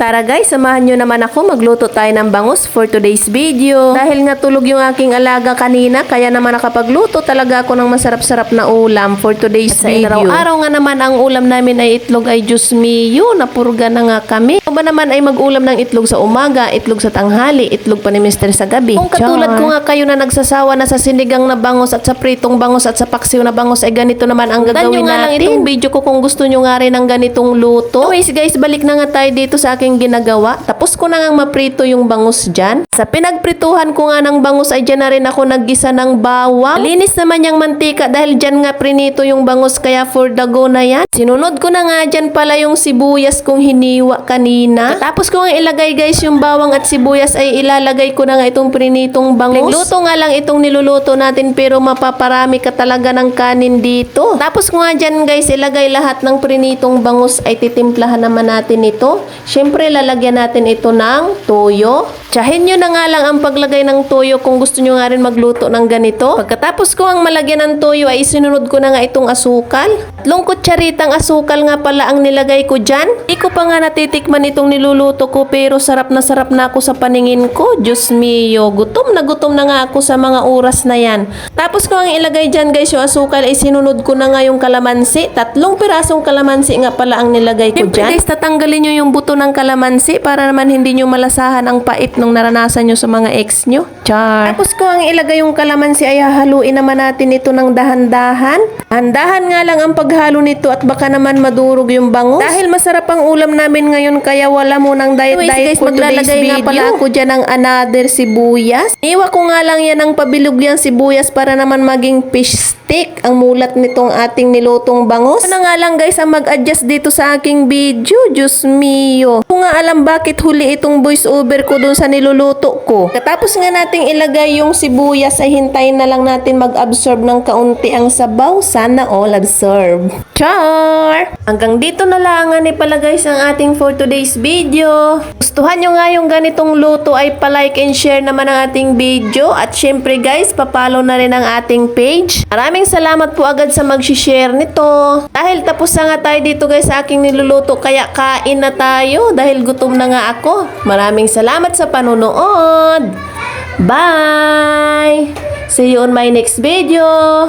Tara guys, samahan nyo naman ako magluto tayo ng bangus for today's video. Dahil nga tulog yung aking alaga kanina, kaya naman nakapagluto talaga ako ng masarap-sarap na ulam for today's video. Araw-araw nga naman ang ulam namin ay itlog ay Diyos mio, napurga na nga kami. Kung ba naman ay mag-ulam ng itlog sa umaga, itlog sa tanghali, itlog pa ni Mr. sa gabi. Kung katulad ko nga kayo na nagsasawa na sa sinigang na bangus at sa pritong bangus at sa paksiw na bangus ay ganito naman ang gagawin nga lang natin. itong video ko kung gusto nyo nga rin ng ganitong luto. Anyways guys, balik na nga tayo dito sa aking ginagawa. Tapos ko na nga maprito yung bangus dyan. Sa pinagprituhan ko nga ng bangus ay dyan na rin ako naggisa ng bawang. Linis naman yung mantika dahil dyan nga prinito yung bangus kaya for the go na yan. Sinunod ko na nga dyan pala yung sibuyas kong hiniwa kanina. Tapos ko nga ilagay guys yung bawang at sibuyas ay ilalagay ko na nga itong prinitong bangus. Luto nga lang itong niluluto natin pero mapaparami ka talaga ng kanin dito. Tapos ko nga dyan guys ilagay lahat ng prinitong bangus ay titimplahan naman natin ito. Syempre lalagyan natin ito ng toyo. Tsahin nyo na nga lang ang paglagay ng toyo kung gusto nyo nga rin magluto ng ganito. Pagkatapos ko ang malagyan ng toyo ay isinunod ko na nga itong asukal. Tatlong kutsaritang asukal nga pala ang nilagay ko dyan. Di ko pa nga natitikman itong niluluto ko pero sarap na sarap na ako sa paningin ko. Diyos mio, gutom na gutom na nga ako sa mga oras na yan. Tapos ko ang ilagay dyan guys yung asukal ay sinunod ko na nga yung kalamansi. Tatlong pirasong kalamansi nga pala ang nilagay ko dyan. guys, tatanggalin nyo yung buto ng kalamansi para naman hindi nyo malasahan ang pait nung naranasan nyo sa mga ex nyo. Char. Tapos ko ang ilagay yung kalamansi ay hahaluin naman natin ito ng dahan-dahan. Dahan-dahan nga lang ang paghalo nito at baka naman madurog yung bangus. Dahil masarap ang ulam namin ngayon kaya wala mo ng diet diet guys, for today's maglalagay video. nga pala ako dyan ng another sibuyas. Iwa ko nga lang yan ng pabilog yung sibuyas para naman maging fish stick ang mulat nitong ating nilutong bangus. Ano nga lang guys ang mag-adjust dito sa aking video. Diyos mio. Kung nga alam bakit huli itong voice over ko dun sa niluluto ko. Katapos nga nating ilagay yung sibuyas ay hintayin na lang natin mag-absorb ng kaunti ang sabaw. Sana all absorb. Char! Hanggang dito na lang ni pala guys ang ating for today's video. Gustuhan nyo nga yung ganitong luto ay palike and share naman ang ating video. At syempre guys, papalo na rin ang ating page. Maraming salamat po agad sa mag-share nito. Dahil tapos na nga tayo dito guys sa aking niluluto kaya kain na tayo dahil gutom na nga ako. Maraming salamat sa panonood. Bye! See you on my next video.